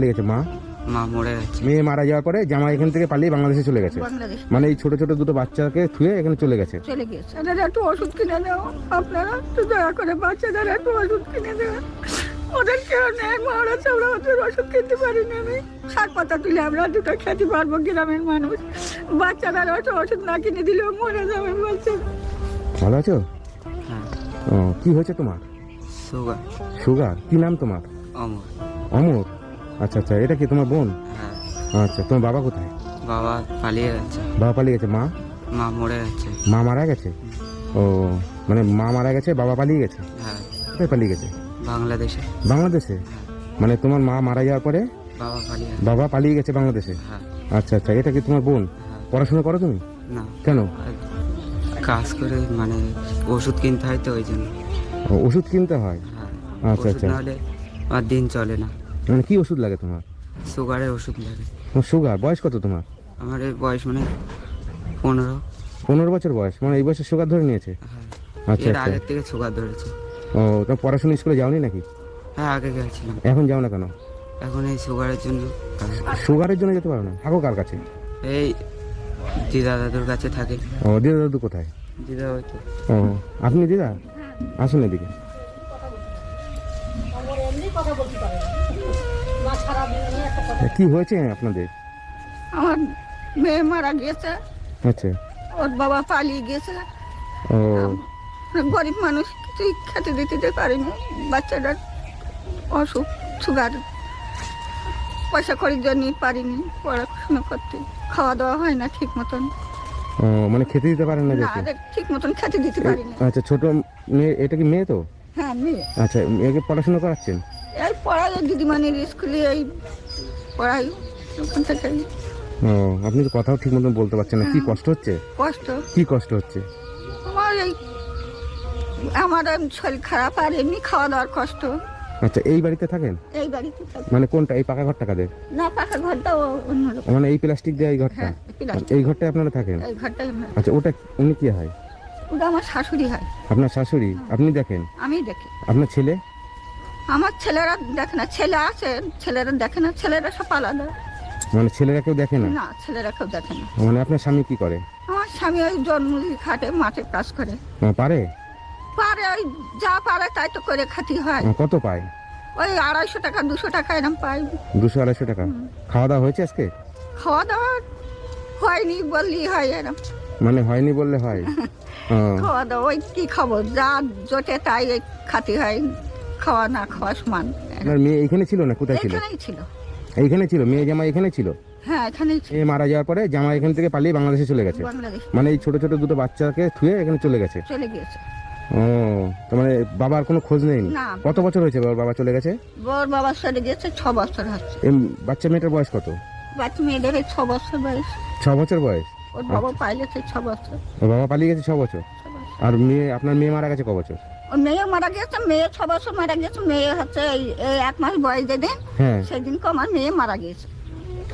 চলে গেছে মা? মা মরে গেছে। মেয়ে মারা যাওয়ার পরে জামা এখান থেকে পালিয়ে বাংলাদেশে চলে গেছে। বাংলাদেশ। মানে এই ছোট ছোট দুটো বাচ্চাকে থুয়ে এখানে চলে গেছে। চলে একটু ওষুধ কিনে দাও আপনারা একটু দয়া করে বাচ্চাদের একটু ওষুধ কিনে দেবেন ওদের ওষুধ কিনতে পারিনি আমি। শাক পাতা তুলে আমরা দুটো খেতে পারব গ্রামের মানুষ। বাচ্চারা একটু ওষুধ না কিনে দিলেও মরে যাবে বলছে। ভালো আছো? হ্যাঁ। ও কি হয়েছে তোমার? সুগার। সুগার? কি নাম তোমার? অমর। অমর? আচ্ছা আচ্ছা এটা কি তোমার বোন? হ্যাঁ। আচ্ছা তোমার বাবা কোথায়? বাবা পালিয়ে গেছে। বাবা পালিয়ে গেছে মা? মা মরে গেছে। মা মারা গেছে? ও মানে মা মারা গেছে বাবা পালিয়ে গেছে? হ্যাঁ। কোথায় পালিয়ে গেছে? বাংলাদেশে। বাংলাদেশে? মানে তোমার মা মারা যাওয়ার পরে? বাবা পালিয়ে বাবা পালিয়ে গেছে বাংলাদেশে? হ্যাঁ। আচ্ছা আচ্ছা এটা কি তোমার বোন? হ্যাঁ। পড়াশোনা করো তুমি? না। কেন? কাজ করে মানে ওষুধ কিনতে হয় তো ওই জন্য। ও, ওষুধ কিনতে হয়? হ্যাঁ। আচ্ছা, আচ্ছা। আর দিন চলে না। মানে কি ওষুধ লাগে তোমার? সুগারের ওষুধ লাগে। তোমার সুগার? বয়স কত তোমার? আমার এই বয়স মানে পনেরো। পনেরো বছর বয়স? মানে এই বয়সে সুগার ধরে নিয়েছে? হ্যাঁ। আচ্ছা এর আচ্ছা। আগের থেকে সুগার ধরেছে। ও তোমার পড়াশোনা স্কুলে যাওনি নাকি? হ্যাঁ আগে গেছিলাম। এখন যাও না কেন? এখন এই সুগারের জন্য। সুগারের জন্য যেতে পারো না? থাকো কার কাছে? এই দিদা দাদুর কাছে থাকে। ও দিদা দাদু কোথায়? দিদা হয়তো ও আপনি দিদা? আসুন এদিকে। কি হয়েছে আপনাদের? আমার মেয়ে মারা গিয়েছে আচ্ছা। ওর বাবা পালিয়ে গিয়েছে ও। গরিব মানুষ কিছুই খেতে দিতে পারিনি। বাচ্চাটার অসুখ সুগার পয়সা করির জন্য পারিনি পড়াশোনা করতে। খাওয়া দাওয়া হয় না ঠিক মতন। মানে খেতে দিতে পারেন না ঠিক মতন খেতে দিতে পারিনি। আচ্ছা ছোট মেয়ে এটা কি মেয়ে তো? হ্যাঁ মেয়ে। আচ্ছা মেয়েকে পড়াশোনা করাচ্ছেন? এই পড়াই দিদিমানির স্কুলে এই পড়াই ওখান থেকে ও আপনি তো কথাও ঠিক মতন বলতে পারছেন না। কি কষ্ট হচ্ছে? কষ্ট। কি কষ্ট হচ্ছে? আমার এই আমার শরীর খারাপ আর এমনি খাওয়া দাওয়ার কষ্ট। আচ্ছা এই বাড়িতে থাকেন? এই বাড়িতে। মানে কোনটা এই পাকা ঘরটা কাদের? না পাকা ঘরটাও অন্যরকম মানে এই প্লাস্টিক দেওয়া এই ঘরটা? হ্যাঁ এই ঘরটায় আপনারা থাকেন? এই আমার। আচ্ছা ওটা উনি কি হয়? ওটা আমার শাশুড়ি হয়। আপনার শাশুড়ি? আপনি দেখেন? আমি দেখি। আপনার ছেলে? আমার ছেলেরা দেখে না ছেলে আছে ছেলেরা দেখে না ছেলেরা সব আলাদা। মানে ছেলেরা কেউ দেখে না? না ছেলেরা কেউ দেখে না। মানে আপনার স্বামী কি করে? আমার স্বামী ওই জন্মদি খাটে মাঠে কাজ করে। পারে? পারে ওই যা পারে তাই তো করে খাতি হয়। ও, কত পায়? ওই আড়াইশো টাকা দুশো টাকা এরম পাই দুশো আড়াইশো টাকা? খাওয়া দাওয়া হয়েছে আজকে? খাওয়া দাওয়া হয়নি বললেই হয় এরম। মানে হয়নি বললে হয়? খাওয়া দাওয়া ওই কি খাব যা জোটে তাই খাতি হয়। খাওয়া না খাওয়া সমান আপনার মেয়ে এখানে ছিল না? কোথায় ছিল? এখানেই ছিল। এইখানে ছিল? মেয়ে জামা এখানে ছিল? হ্যাঁ এখানেই ছিল। মেয়ে মারা যাওয়ার পরে জামা এখান থেকে পালিয়ে বাংলাদেশে চলে গেছে। বাংলাদেশ। মানে এই ছোট ছোট দুটো বাচ্চাকে থুয়ে এখানে চলে গেছে? চলে গিয়েছে। ও তো মানে বাবার কোনো খোঁজ নেই? না। কত বছর হয়েছে বাবার বাবা চলে গেছে? বর বাবার সাথে গেছে ছ বছর হচ্ছে। এই বাচ্চা মেয়েটার বয়স কত? বাচ্চা মেয়েদের এই ছ বছর বয়স। ছ বছর বয়স? ওর বাবা পাইলেছে ছ বছর। ওর বাবা পালিয়ে গেছে ছ বছর? ছ বছর। আর মেয়ে আপনার মেয়ে মারা গেছে ক বছর? মেয়ে মারা গেছে মেয়ে ছ বছর মারা গেছে মেয়ে হচ্ছে এই- এক মাস বয়স যেদিন হ্যাঁ। সেদিনকে আমার মেয়ে মারা গিয়েছে।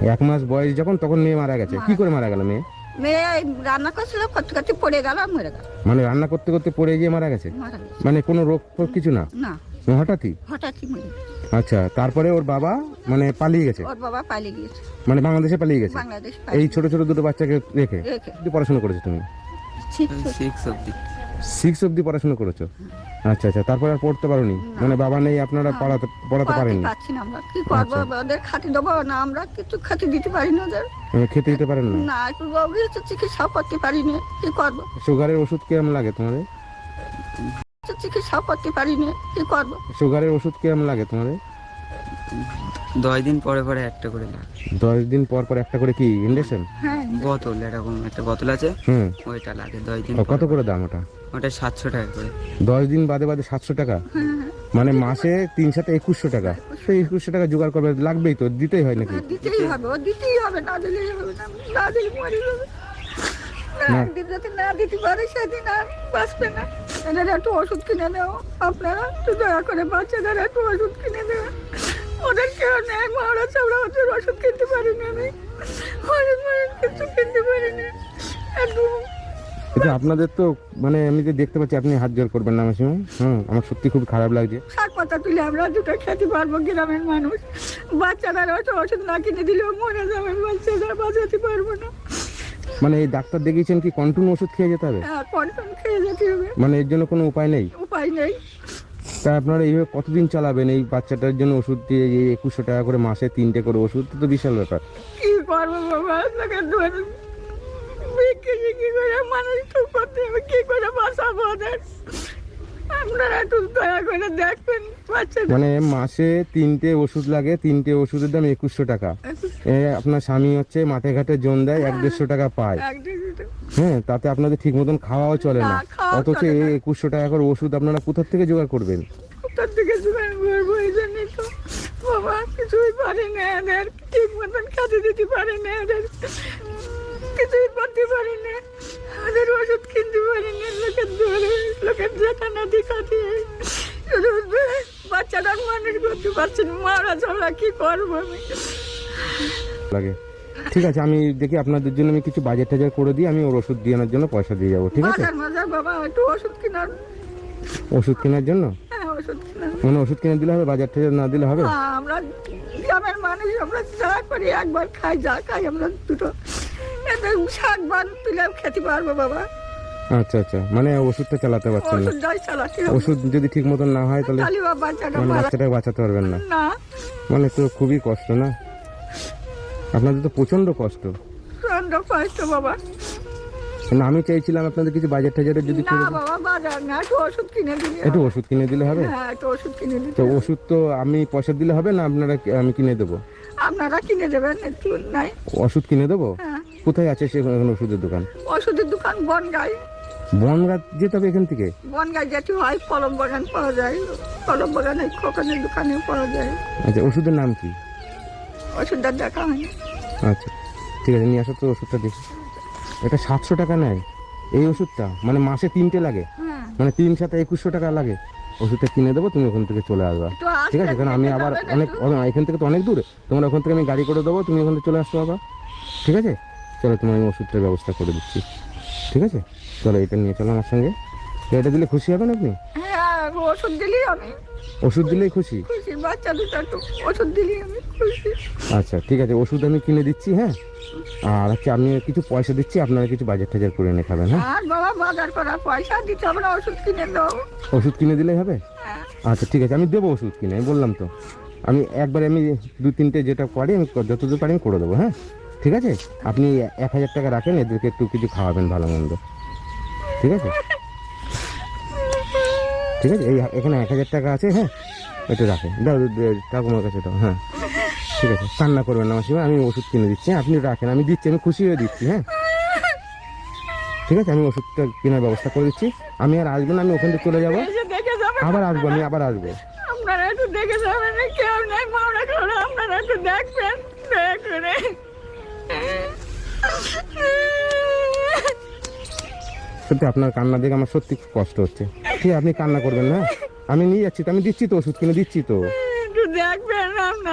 এক মাস বয়স যখন তখন মেয়ে মারা গেছে। কি করে মারা গেল মেয়ে? মেয়ে রান্না করছিল করতে করতে পড়ে গেল আর মরে গেল। মানে রান্না করতে করতে পড়ে গিয়ে মারা গেছে? মারা গেছে। মানে কোনো রোগ ফোগ কিছু না? না। হঠাৎই? হঠাৎই মরে গেছে। আচ্ছা তারপরে ওর বাবা মানে পালিয়ে গেছে? ওর বাবা পালিয়ে গিয়েছে। মানে বাংলাদেশে পালিয়ে গেছে? বাংলাদেশ এই ছোট ছোট দুটো বাচ্চাকে রেখে? রেখে। পড়াশোনা করেছ তুমি? ঠিক। সিক্স অব্দি সিক্স অব্দি পড়াশোনা করেছ? আচ্ছা আচ্ছা তারপর আর পড়তে পারোনি? মানে বাবা নেই আপনারা পড়াতে পড়াতে পারেননি? না আমরা। কি করব? আচ্ছা। ওদের খাতি দেবো না আমরা কিছু খাতি দিতে পারি না ওদের। মানে খেতে দিতে পারেন না? না একটু রোগ হয়েছে চিকিৎসাও করতে পারি না কি করব? সুগারের ওষুধ কিরম লাগে তোমাদের? চিকিৎসাও করতে পারি না কি করব? সুগারের ওষুধ কিরম লাগে তোমাদের? দশ দিন পরে পরে একটা করে লাগে দশ দিন পর পর একটা করে কি ইঞ্জেকশন হ্যাঁ বোতল এরকম একটা বোতল আছে। হুম। ওইটা লাগে দশ দিন কত করে। দাম ওটা? ওটা সাতশো টাকা করে। দশ দিন বাদে বাদে সাতশো টাকা? মানে মাসে তিন সাথে একুশশো টাকা। সেই একুশশো টাকা জোগাড় করবে লাগবেই তো দিতেই হয় নাকি? হ্যাঁ, দিতেই হবে ও দিতেই হবে না দিলেই হবে না না দিলে মরে যাবে। না, না। যদি না দিতে পারে সেদিন আর বাঁচবে না। এদের একটু ওষুধ কিনে দেও আপনারা একটু দয়া করে বাচ্চাদের একটু ওষুধ কিনে দেবেন ওদের কেউ নেই মারা চামড়া ওদের ওষুধ কিনতে পারিনি আমি। ওষুধ মানে কিছু কিনতে পারিনি। একটু কিন্তু আপনাদের তো মানে আমি যে দেখতে পাচ্ছি আপনি হাত জোর করবেন না আমার সময় হুম আমার সত্যি খুব খারাপ লাগছে। শাক পাতা তুলে আমরা দুটো খেতে পারব গ্রামের মানুষ। বাচ্চারা হয়তো ওষুধ না কিনে দিলেও মরে যাবে বাচ্চারা বাঁচাতে পারব না। মানে এই ডাক্তার দেখিয়েছেন কি কন্টিনিউ ওষুধ খেয়ে যেতে হবে? হ্যাঁ কনফার্ম খেয়ে যেতে হবে। মানে এর জন্য কোনো উপায় নেই? উপায় নেই। তা আপনারা এইভাবে কতদিন চালাবেন এই বাচ্চাটার জন্য ওষুধ দিয়ে এই একুশশো টাকা করে মাসে তিনটে করে ওষুধ? তো বিশাল ব্যাপার। কি করব বাবা? কি করে মানুষ তো করতে হবে কি করে বাঁচাবো ওদের? আপনারা একটু দয়া করে দেখবেন বাচ্চাদের। মানে মাসে তিনটে ওষুধ লাগে তিনটে ওষুধের দাম একুশশো টাকা। আপনার স্বামী হচ্ছে মাঠে ঘাটে জন দেয় এক দেড়শো টাকা পায়। হ্যাঁ তাতে আপনাদের ঠিক মতন খাওয়াও চলে না। অথচ এই একুশশো টাকা করে ওষুধ আপনারা কোথার থেকে জোগাড় করবেন? কোথার থেকে জোগাড় করব এই জন্যই তো। বাবা কিছুই পারি না এদের। ঠিক মতন খেতে দিতে পারি না এদের। কিছুই করতে পারি না। ওষুধ কিনতে পারি না। লোকের ধরে লোকের যেখানে মানুষ করতে পারছি না। মারা ছাড়া কি করব আমি? লাগে। ঠিক আছে আমি দেখি আপনাদের জন্য আমি কিছু বাজেট টাজার করে দিই আমি ওর ওষুধ দিয়ে আনার জন্য পয়সা দিয়ে যাব ঠিক আছে? বাবা একটু ওষুধ কেনার। ওষুধ কেনার জন্য? হ্যাঁ ওষুধ কেনার। মানে ওষুধ কিনে দিলে হবে বাজার টাজার না দিলে হবে? হ্যাঁ, আমরা গ্রামের মানুষ আমরা যা করি একবার খাই যা খাই আমরা দুটো এতে শাক বান তুলে খেতে পারব বাবা। আচ্ছা আচ্ছা মানে ওষুধটা চালাতে পারছেন না। ওষুধ যদি ঠিক মতন না হয় তাহলে বাচ্চাটা মানে বাঁচাতে পারবেন না। মানে তো খুবই কষ্ট না? আপনাদের তো প্রচণ্ড কষ্ট। প্রচণ্ড কষ্ট বাবা। না আমি চাইছিলাম আপনাদের কিছু বাজার টাজারের যদি না বাবা বাজার না একটু ওষুধ কিনে দিলে একটু। ওষুধ কিনে দিলে হবে? হ্যাঁ একটু ওষুধ কিনে দিতে তো ওষুধ তো আমি পয়সা দিলে হবে না আপনারা আমি কিনে দেবো? আপনারা কিনে দেবেন একটু নাই। ওষুধ কিনে দেবো? হ্যাঁ। কোথায় আছে সে ওষুধের দোকান? ওষুধের দোকান বনগাই বনগাঁ যেতে হবে এখান থেকে? বনগাই যেতে হয় কলম বাগান পাওয়া যায়। কলম বাগানে খোকানের দোকানে পাওয়া যায়। আচ্ছা ওষুধের নাম কি? ওষুধটা দেখা হয় আচ্ছা ঠিক আছে নিয়ে আসো তো ওষুধটা দেখি। এটা সাতশো টাকা নেয় এই ওষুধটা মানে মাসে তিনটে লাগে। হ্যাঁ। মানে তিন সাথে একুশশো টাকা লাগে। ওষুধটা কিনে দেবো তুমি ওখান থেকে চলে আসবা। ঠিক আছে কারণ আমি আবার অনেক এখান থেকে তো অনেক দূর। তোমার ওখান থেকে আমি গাড়ি করে দেবো তুমি ওখান থেকে চলে আসতে বাবা ঠিক আছে? চলো তোমার আমি ওষুধটার ব্যবস্থা করে দিচ্ছি। ঠিক আছে? চলো এটা নিয়ে চলো আমার সঙ্গে। এটা দিলে খুশি হবেন আপনি? হ্যাঁ ওষুধ দিলি আমি ওষুধ দিলেই খুশি? খুশি বাচ্চা দুটো একটু ওষুধ দিলি আমি খুশি। আচ্ছা ঠিক আছে ওষুধ আমি কিনে দিচ্ছি হ্যাঁ? আর হচ্ছে আমি কিছু পয়সা দিচ্ছি আপনারা কিছু বাজার টাজার করে এনে খাবেন হ্যাঁ? আর বাবা বাজার করা পয়সা দিতে হবে না ওষুধ কিনে দাও। ওষুধ কিনে দিলেই হবে? হ্যাঁ। আচ্ছা ঠিক আছে আমি দেবো ওষুধ কিনে আমি বললাম তো। আমি একবারে আমি দু তিনটে যেটা পারি আমি যতদূর পারি আমি করে দেবো হ্যাঁ? ঠিক আছে? আপনি এক হাজার টাকা রাখেন এদেরকে একটু কিছু খাওয়াবেন ভালো মন্দ। ঠিক আছে? ঠিক আছে? এই এখানে এক হাজার টাকা আছে হ্যাঁ? এটা রাখেন দাও ঠাকুমার কাছে দাও হ্যাঁ। ঠিক আছে কান্না করবেন না মাসিমা। আমি ওষুধ কিনে দিচ্ছি হ্যাঁ? আপনি রাখেন আমি দিচ্ছি আমি খুশি হয়ে দিচ্ছি হ্যাঁ? ঠিক আছে আমি ওষুধটা কেনার ব্যবস্থা করে দিচ্ছি। আমি আর আসব না আমি ওখান থেকে চলে যাব। আবার আসব আমি আবার আসব। আপনারা একটু দেখে যাবেন কেউ নেই মাওড়া করে আপনারা একটু দেখবেন দয়া করে সত্যি আপনার কান্না দেখে আমার সত্যি কষ্ট হচ্ছে। ঠিক আপনি কান্না করবেন না। আমি নিয়ে যাচ্ছি তো আমি দিচ্ছি তো ওষুধ কিনে দিচ্ছি তো।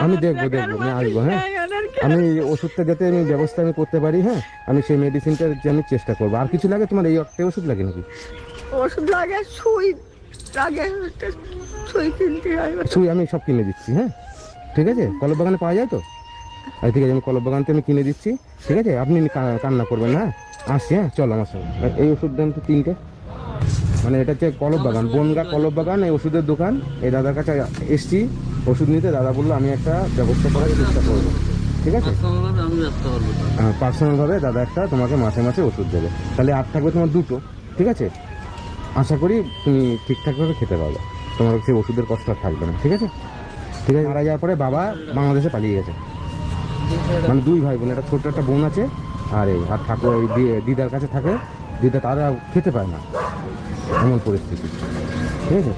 আমি দেখব, দেখব, আমি আসব, হ্যাঁ? আমি ওষুধটা যাতে আমি ব্যবস্থা আমি করতে পারি হ্যাঁ আমি সেই মেডিসিনটা আমি চেষ্টা করব। আর কিছু লাগে তোমার এই একটা ওষুধ লাগে নাকি? ওষুধ লাগে সুই লাগে সুই কিনতে সুই আমি সব কিনে দিচ্ছি হ্যাঁ। ঠিক আছে? কলব বাগানে পাওয়া যায় তো? আচ্ছা ঠিক আছে আমি কলব বাগানতে আমি কিনে দিচ্ছি। ঠিক আছে? আপনি কান্না করবেন হ্যাঁ। আসছি হ্যাঁ চলো আমার সঙ্গে। এই ওষুধ দেন তো তিনটে। মানে এটা হচ্ছে কলব বাগান বনগা কলব বাগান এই ওষুধের দোকান। এই দাদার কাছে এসছি ওষুধ নিতে দাদা বলল আমি একটা ব্যবস্থা করার চেষ্টা করব। ঠিক আছে? পার্সোনালভাবে দাদা একটা তোমাকে মাসে মাসে ওষুধ দেবে। তাহলে আর থাকবে তোমার দুটো ঠিক আছে? আশা করি তুমি ঠিকঠাকভাবে খেতে পারবে। তোমার সেই ওষুধের কষ্ট আর থাকবে না ঠিক আছে? ঠিক আছে মারা যাওয়ার পরে বাবা বাংলাদেশে পালিয়ে গেছে। মানে দুই ভাই বোন একটা ছোট্ট একটা বোন আছে আর এই আর ঠাকুর দিদার কাছে থাকে। দিদা তারা খেতে পায় না। এমন পরিস্থিতি। ঠিক আছে?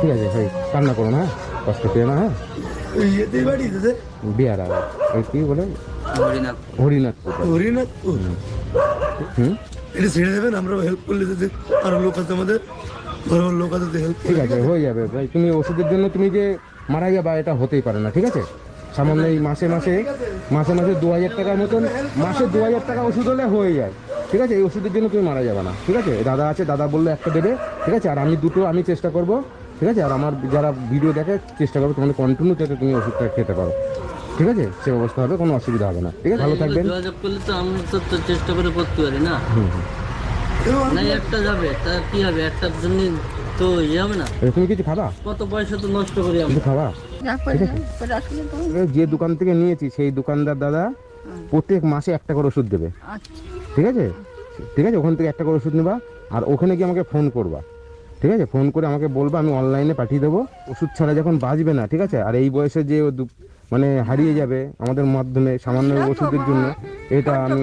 ঠিক আছে ভাই কান্না করো না হ্যাঁ কষ্ট পেয়ে না হ্যাঁ? বিয়ার আর ওই কি বলে? হরিনাথ। হরিনাথপুর। হরিনাথপুর হুম। এটা ছেড়ে দেবেন আমরা হেল্প করলে তোদের আরও লোক আছে আমাদের বড় বড় লোক আছে হেল্প ঠিক আছে হয়ে যাবে ভাই তুমি ওষুধের জন্য তুমি যে মারা যাবা এটা হতেই পারে না ঠিক আছে? সামান্য এই মাসে মাসে মাসে মাসে দু হাজার টাকার মতন মাসে দু হাজার টাকা ওষুধ হলে হয়ে যায়। ঠিক আছে? এই ওষুধের জন্য তুমি মারা যাবে না ঠিক আছে? দাদা আছে দাদা বলল একটা দেবে ঠিক আছে? আর আমি দুটো আমি চেষ্টা করব ঠিক আছে? আর আমার যারা ভিডিও দেখে চেষ্টা করব তোমাদের কন্টিনিউ যাতে তুমি ওষুধটা খেতে পারো ঠিক আছে? সে ব্যবস্থা হবে কোনো অসুবিধা হবে না ঠিক আছে? ভালো থাকবেন। যোগাযোগ করলে তো আমি তো চেষ্টা করে করতে পারি না? হুম হুম। না একটা যাবে কি হবে? একটার জন্য তো ইয়ে হবে না? তুমি কিছু খাবা? কত পয়সা তো নষ্ট করি আমি। খাবা? করে করে আসলে যে দোকান থেকে নিয়েছি সেই দোকানদার দাদা প্রত্যেক মাসে একটা করে ওষুধ দেবে। আচ্ছা। ঠিক আছে? ঠিক আছে ওখান থেকে একটা করে ওষুধ নেবা আর ওখানে গিয়ে আমাকে ফোন করবা। ঠিক আছে? ফোন করে আমাকে বলবা আমি অনলাইনে পাঠিয়ে দেবো। ওষুধ ছাড়া যখন বাঁচবে না ঠিক আছে? আর এই বয়সে যে মানে হারিয়ে যাবে আমাদের মাধ্যমে সামান্য ওষুধের জন্য এটা আমি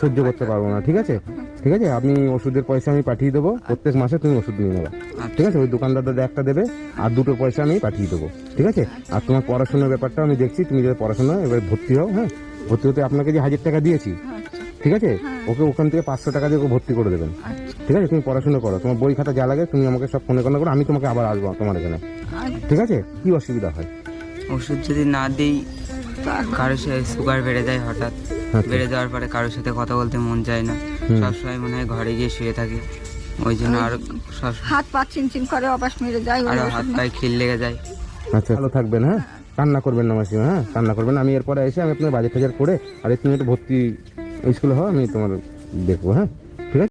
সহ্য করতে পারব না ঠিক আছে? ঠিক আছে? আমি ওষুধের পয়সা আমি পাঠিয়ে দেবো প্রত্যেক মাসে তুমি ওষুধ নিয়ে নেবে। ঠিক আছে? ওই দোকানদার দাদা একটা দেবে আর দুটো পয়সা আমি পাঠিয়ে দেবো। ঠিক আছে? আর তোমার পড়াশোনার ব্যাপারটা আমি দেখছি তুমি যদি পড়াশোনা এবার ভর্তি হও হ্যাঁ? ভর্তি হতে আপনাকে যে হাজার টাকা দিয়েছি ঠিক আছে? ওকে ওখান থেকে পাঁচশো টাকা দিয়ে ওকে ভর্তি করে দেবেন। ঠিক আছে? তুমি পড়াশোনা করো। তোমার বই খাতা যা লাগে তুমি আমাকে সব ফোনে ফোনে করো আমি তোমাকে আবার আসব তোমার এখানে। ঠিক আছে? কি অসুবিধা হয়? ওষুধ যদি না দিই কারোর সাথে সুগার বেড়ে যায় হঠাৎ। আচ্ছা। বেড়ে যাওয়ার পরে কারোর সাথে কথা বলতে মন চায় না। সবসময় মনে হয় ঘরে গিয়ে শুয়ে থাকে। ওই জন্য আরও সব হাত পা চিনচিন করে অবাস মেরে যায় আরও হাত পায়ে খিল লেগে যায়। আচ্ছা ভালো থাকবেন হ্যাঁ? কান্না করবেন না মাসিমা হ্যাঁ? কান্না করবেন আমি এরপরে এসে আমি আপনার বাজার টাজার করে আর তুমি একটু ভর্তি স্কুলে হও আমি তোমার দেখব হ্যাঁ?